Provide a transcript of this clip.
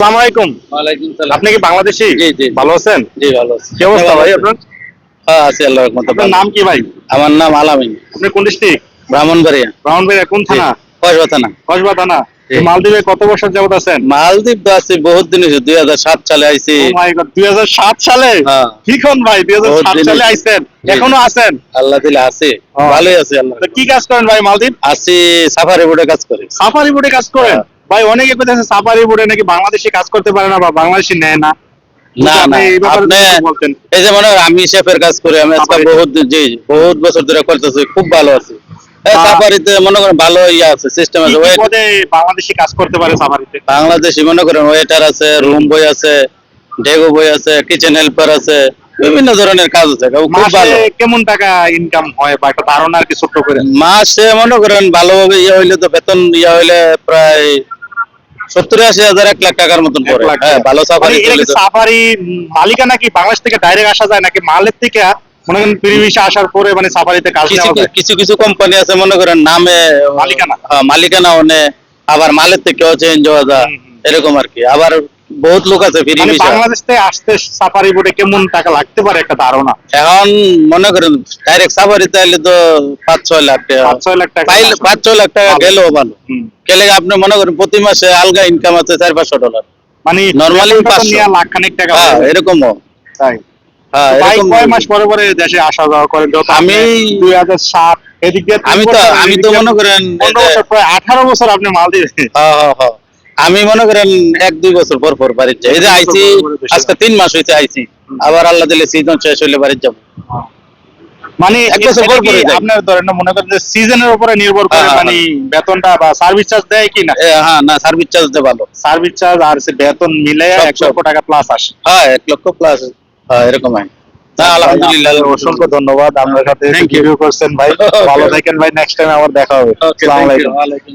আসসালামু আলাইকুম। সালাম। আপনি কি বাংলাদেশি? জি, জি। ভালো আছেন? জি ভালো আছি। কি অবস্থা ভাই আপনার? হ্যাঁ আছি আল্লাহর রহমতে আপনার নাম কি ভাই? আমার নাম আলামিন। আপনি কোন ডিস্ট্রিক্ট? ব্রাহ্মণবাড়িয়া। ব্রাহ্মণবাড়িয়া কোন থানা? কসবা থানা। কসবা থানা। মালদ্বীপে কত বছর যাবত আছেন? মালদ্বীপ তো আছি বহুত দিন হয়েছে দুই হাজার সাত সালে আইছি। দুই হাজার সাত সালে? হ্যাঁ। কিখন ভাই 2007 বহুত দিন সালে। আইছেন? এখনও আছেন? আল্লাহ দিলে আছি। ও। ভালোই আছি আল্লাহ কি কাজ করেন ভাই মালদ্বীপ? আছি সাফারি বোর্ডে কাজ করি। সাফারি বোর্ডে কাজ করেন? হ্যাঁ। ভাই অনেকে কইতেছে সাফারি বোর্ডে নাকি বাংলাদেশি কাজ করতে পারে না বা বাংলাদেশি নেয় না। না না আপনি বলতেন? এই যে মনে আমি শেফের কাজ করি আমি আজকে বহুত জি বহুত বছর ধরে করতেছি খুব ভালো আছি। হ্যাঁ। সাফারিতে মনে করেন ভালো ইয়ে আছে সিস্টেম আছে কি ওয়েট পদে বাংলাদেশি কাজ করতে পারে সাফারিতে বাংলাদেশি মনে করেন ওয়েটার আছে রুম বই আছে ডেগো বই আছে কিচেন হেল্পার আছে বিভিন্ন ধরনের কাজ আছে খুব ভালো। কেমন টাকা ইনকাম হয় বা একটা ধারণা আর কি ছোট্ট করে? মাসে মনে করেন ভালোভাবে ইয়ে হইলে তো বেতন ইয়ে হইলে প্রায় সত্তর আশি হাজার এক লাখ টাকার মতন পড়ে হ্যাঁ ভালো সাফারি। সাফারি মালিকানা কি বাংলাদেশ থেকে ডাইরেক্ট আসা যায় নাকি মালের থেকে মনে করেন আসার পরে মানে সাফারিতে কাজ কিছু কিছু কিছু কোম্পানি আছে মনে করেন নামে মালিকানা। হ্যাঁ, মালিকানা আবার মালের থেকেও চেঞ্জ হওয়া যায়। এরকম আর কি আবার বহুত লোক আছে ফ্রি মানে ভিসা বাংলাদেশ থেকে আসতে সাফারি বোর্ডে কেমন টাকা লাগতে পারে একটা ধারণা? এখন মনে করেন ডাইরেক্ট সাফারি চাইলে তো পাঁচ ছয় লাখ টাকা। পাঁচ ছয় লাখ টাকা পাইলে পাঁচ ছয় লাখ টাকা ভালো। গেলেও ভালো। গেলে আপনি মনে করেন প্রতি মাসে আলগা ইনকাম আছে চার পাঁচশো ডলার মানে 500 নেওয়া লাখ খানিক টাকা হ্যাঁ এরকমও। তাই। হ্যাঁ এরকম কয় মাস পরে পরে দেশে আসা যাওয়া করেন? আমি- দুই হাজার সাত আমি তো আমি তো মনে করেন আঠারো বছর আপনি মাল দিয়ে। আমি মনে করেন এক দুই বছর পর পর বাড়ির যাই। এই যে আইছি আজকে তিন মাস হয়েছে আইছি। আবার আল্লাহ দিলে সিজন শেষ হইলে বাড়ির যাব। মানে এক বছর পর পরে। আপনার ধরেন না মনে করেন যে সিজনের উপরে নির্ভর করে হ্যাঁ, মানে বেতনটা বা সার্ভিস চার্জ দেয় কি না? হ্যাঁ না সার্ভিস চার্জ দিয়ে ভালো। সার্ভিস চার্জ আর সে বেতন মিলে এক লক্ষ। টাকা প্লাস আসে। হ্যাঁ এক লক্ষ প্লাস হ্যাঁ এরকম হয়। না আলহামদুলিল্লাহ অসংখ্য ধন্যবাদ। আপনার সাথে. ভিডিও করছেন ভাই। ভালো থাকেন ভাই। নেক্সট টাইম আবার দেখা হবে। আসসালামু. আলাইকুম